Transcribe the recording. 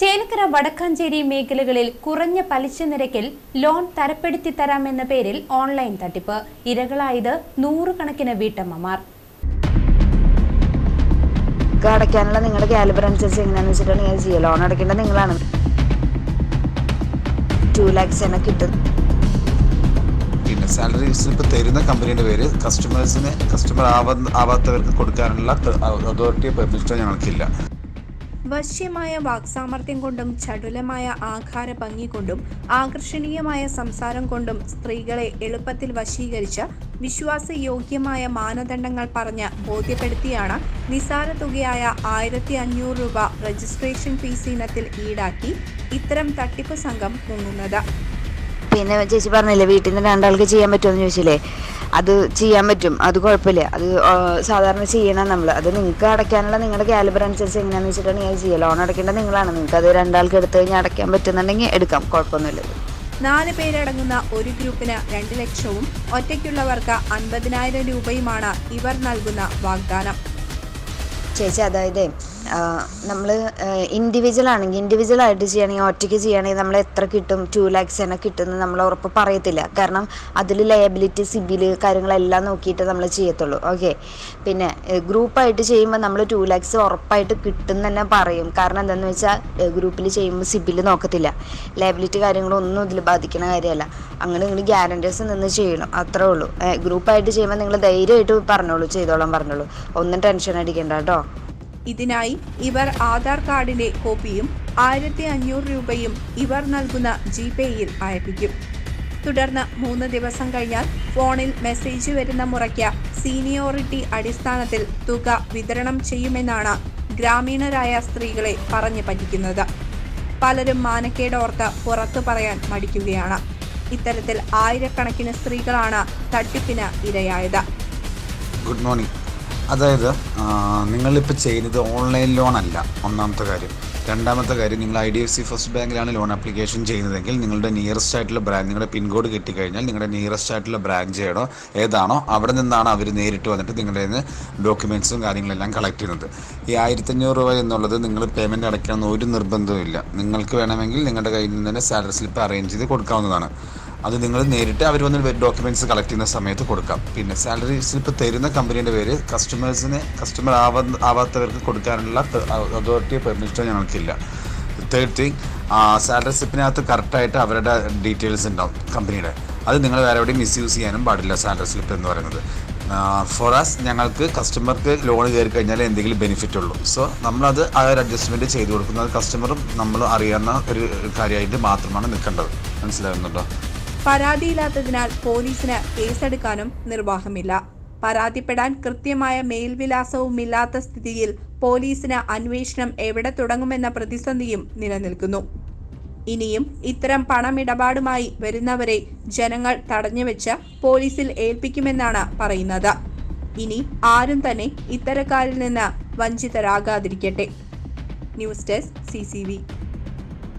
ചേലക്കര വടക്കാഞ്ചേരി മേഖലകളിൽ കുറഞ്ഞ പലിശ നിരക്കിൽ ലോൺ തരപ്പെടുത്തി തരാമെന്ന പേരിൽ ഓൺലൈൻ തട്ടിപ്പ്. ഇരകളായത് നൂറുകണക്കിന് വീട്ടമ്മമാർ. അടയ്ക്കാനുള്ള നിങ്ങളുടെ കാലിബർ അനുസരിച്ച് എങ്ങനെയാണെന്ന് വെച്ചിട്ടാണ് ഞാൻ ചെയ്യുക. ലോൺ അടയ്ക്കേണ്ടത് നിങ്ങളാണ്. ടു ലാക്സ് തന്നെ കിട്ടും. പിന്നെ സാലറി സ്ലിപ്പ് തരുന്ന കമ്പനിയുടെ പേര് കസ്റ്റമേഴ്സിന് കസ്റ്റമർ ആവാത്തവർക്ക് കൊടുക്കാനുള്ള അതോറിറ്റി പെർമിഷനോ ഞങ്ങൾക്കില്ല. വശ്യമായ വാക്സാമർത്ഥ്യം കൊണ്ടും ചടുലമായ ആകാര ഭംഗി കൊണ്ടും ആകർഷണീയമായ സംസാരം കൊണ്ടും സ്ത്രീകളെ എളുപ്പത്തിൽ വശീകരിച്ച വിശ്വാസയോഗ്യമായ മാനദണ്ഡങ്ങൾ പറഞ്ഞ് ബോധ്യപ്പെടുത്തിയാണ് നിസാര തുകയായ ആയിരത്തി അഞ്ഞൂറ് രൂപ രജിസ്ട്രേഷൻ ഫീസ് ഇനത്തിൽ ഈടാക്കി ഇത്തരം തട്ടിപ്പ് സംഘം മുങ്ങുന്നത്. പിന്നെ ചേച്ചി പറഞ്ഞില്ലേ വീട്ടിൽ നിന്ന് രണ്ടാൾക്ക് ചെയ്യാൻ പറ്റുമെന്ന് ചോദിച്ചില്ലേ? അത് ചെയ്യാൻ പറ്റും. അത് കുഴപ്പമില്ല. അത് സാധാരണ ചെയ്യണം നമ്മൾ. അത് നിങ്ങൾക്ക് അടയ്ക്കാനുള്ള നിങ്ങളുടെ കാലിബർ അനുസരിച്ച് എങ്ങനെയാണെന്ന് വെച്ചിട്ടാണ് ഞാൻ ചെയ്യുക. ലോൺ അടയ്ക്കേണ്ടത് നിങ്ങളാണ്. നിങ്ങൾക്ക് അത് രണ്ടാൾക്ക് എടുത്ത് കഴിഞ്ഞാൽ അടയ്ക്കാൻ പറ്റുന്നുണ്ടെങ്കിൽ എടുക്കാം. കുഴപ്പമൊന്നുമില്ല. നാല് പേരടങ്ങുന്ന ഒരു ഗ്രൂപ്പിന് രണ്ട് ലക്ഷവും ഒറ്റയ്ക്കുള്ളവർക്ക് അൻപതിനായിരം രൂപയുമാണ് ഇവർ നൽകുന്ന വാഗ്ദാനം. ചേച്ചി അതായത് നമ്മൾ ഇൻഡിവിജ്വൽ ആണെങ്കിൽ ഇൻഡിവിജ്വൽ ആയിട്ട് ചെയ്യണമെങ്കിൽ ഒറ്റയ്ക്ക് ചെയ്യണമെങ്കിൽ നമ്മൾ എത്ര കിട്ടും? ടു ലാക്സ് തന്നെ കിട്ടുമെന്ന് നമ്മൾ ഉറപ്പ് പറയത്തില്ല. കാരണം അതിൽ ലയബിലിറ്റി സിബിൽ കാര്യങ്ങളെല്ലാം നോക്കിയിട്ട് നമ്മൾ ചെയ്യത്തുള്ളൂ. ഓക്കെ പിന്നെ ഗ്രൂപ്പായിട്ട് ചെയ്യുമ്പോൾ നമ്മൾ ടു ലാക്സ് ഉറപ്പായിട്ട് കിട്ടും തന്നെ പറയും. കാരണം എന്താണെന്ന് വെച്ചാൽ ഗ്രൂപ്പിൽ ചെയ്യുമ്പോൾ സിബിൽ നോക്കത്തില്ല. ലയബിലിറ്റി കാര്യങ്ങളൊന്നും ഇതിൽ ബാധിക്കുന്ന കാര്യമല്ല. അങ്ങനെ നിങ്ങൾ ഗ്യാരണ്ടീസ് നിന്ന് ചെയ്യണം. അത്രേ ഉള്ളൂ. ഗ്രൂപ്പായിട്ട് ചെയ്യുമ്പോൾ നിങ്ങൾ ധൈര്യമായിട്ട് പറഞ്ഞോളൂ. ചെയ്തോളാം പറഞ്ഞോളൂ. ഒന്നും ടെൻഷൻ അടിക്കേണ്ട കേട്ടോ. ഇതിനായി ഇവർ ആധാർ കാർഡിന്റെ കോപ്പിയും ആയിരത്തി അഞ്ഞൂറ് രൂപയും ഇവർ നൽകുന്ന ജിപേയിൽ അയപ്പിക്കും. തുടർന്ന് മൂന്ന് ദിവസം കഴിഞ്ഞാൽ ഫോണിൽ മെസ്സേജ് വരുന്ന മുറയ്ക്ക് സീനിയോറിറ്റി അടിസ്ഥാനത്തിൽ തുക വിതരണം ചെയ്യുമെന്നാണ് ഗ്രാമീണരായ സ്ത്രീകളെ പറഞ്ഞു പറ്റിക്കുന്നത്. പലരും മാനക്കേടോർത്ത് പുറത്തു പറയാൻ മടിക്കുകയാണ്. ഇത്തരത്തിൽ ആയിരക്കണക്കിന് സ്ത്രീകളാണ് തട്ടിപ്പിന് ഇരയായത്. Good morning. അതായത് നിങ്ങളിപ്പോൾ ചെയ്യുന്നത് ഓൺലൈൻ ലോൺ അല്ല. ഒന്നാമത്തെ കാര്യം. രണ്ടാമത്തെ കാര്യം നിങ്ങൾ I D F C first ബാങ്കിലാണ് loan application ചെയ്യുന്നതെങ്കിൽ നിങ്ങളുടെ നിയറസ്റ്റ് ആയിട്ടുള്ള ബ്രാഞ്ച് നിങ്ങളുടെ പിൻകോഡ് കിട്ടിക്കഴിഞ്ഞാൽ നിങ്ങളുടെ നിയറസ്റ്റ് ആയിട്ടുള്ള ബ്രാഞ്ച് ഏടോ ഏതാണോ അവിടെ നിന്നാണ് അവർ നേരിട്ട് വന്നിട്ട് നിങ്ങളുടെ നിന്ന് ഡോക്യുമെന്റ്സും കാര്യങ്ങളെല്ലാം കളക്ട് ചെയ്യുന്നത്. ഈ ആയിരത്തഞ്ഞൂറ് രൂപ എന്നുള്ളത് നിങ്ങൾ പേയ്മെന്റ് അടയ്ക്കണമെന്ന് ഒരു നിർബന്ധവും നിങ്ങൾക്ക് വേണമെങ്കിൽ നിങ്ങളുടെ കയ്യിൽ നിന്ന് തന്നെ സാലറി സ്ലിപ്പ് അറേഞ്ച് ചെയ്ത് കൊടുക്കാവുന്നതാണ്. അത് നിങ്ങൾ നേരിട്ട് അവർ വന്ന് ഡോക്യുമെന്റ്സ് കളക്ട് ചെയ്യുന്ന സമയത്ത് കൊടുക്കാം. പിന്നെ സാലറി സ്ലിപ്പ് തരുന്ന കമ്പനിയുടെ പേര് കസ്റ്റമേഴ്സിന് കസ്റ്റമർ ആവാ ആവാത്തവർക്ക് കൊടുക്കാനുള്ള അതോറിറ്റി പെർമിഷനോ ഞങ്ങൾക്കില്ല. തേർഡ് തിങ് സാലറി സ്ലിപ്പിനകത്ത് കറക്റ്റായിട്ട് അവരുടെ ഡീറ്റെയിൽസ് ഉണ്ടാവും കമ്പനിയുടെ അത് നിങ്ങൾ വേറെ എവിടെയും മിസ്യൂസ് ചെയ്യാനും പാടില്ല സാലറി സ്ലിപ്പ് എന്ന് പറയുന്നത്. ഫോർ ആസ് ഞങ്ങൾക്ക് കസ്റ്റമർക്ക് ലോൺ കയറി കഴിഞ്ഞാൽ എന്തെങ്കിലും ബെനിഫിറ്റ് ഉള്ളൂ. സോ നമ്മളത് ആ ഒരു അഡ്ജസ്റ്റ്മെന്റ് ചെയ്ത് കൊടുക്കുന്നത് കസ്റ്റമറും നമ്മൾ അറിയാവുന്ന ഒരു കാര്യമായിട്ട് മാത്രമാണ് നിൽക്കേണ്ടത്. മനസ്സിലാകുന്നുണ്ടോ? പരാതിയില്ലാത്തതിനാൽ പോലീസിന് കേസെടുക്കാനും നിർവാഹമില്ല. പരാതിപ്പെടാൻ കൃത്യമായ മേൽവിലാസവുമില്ലാത്ത സ്ഥിതിയിൽ പോലീസിന് അന്വേഷണം എവിടെ തുടങ്ങുമെന്ന പ്രതിസന്ധിയും നിലനിൽക്കുന്നു. ഇനിയും ഇത്തരം പണമിടപാടുമായി വരുന്നവരെ ജനങ്ങൾ തടഞ്ഞുവെച്ച് പോലീസിൽ ഏൽപ്പിക്കുമെന്നാണ് പറയുന്നത്. ഇനി ആരും തന്നെ ഇത്തരക്കാരിൽ നിന്ന് വഞ്ചിതരാകാതിരിക്കട്ടെ. News desk C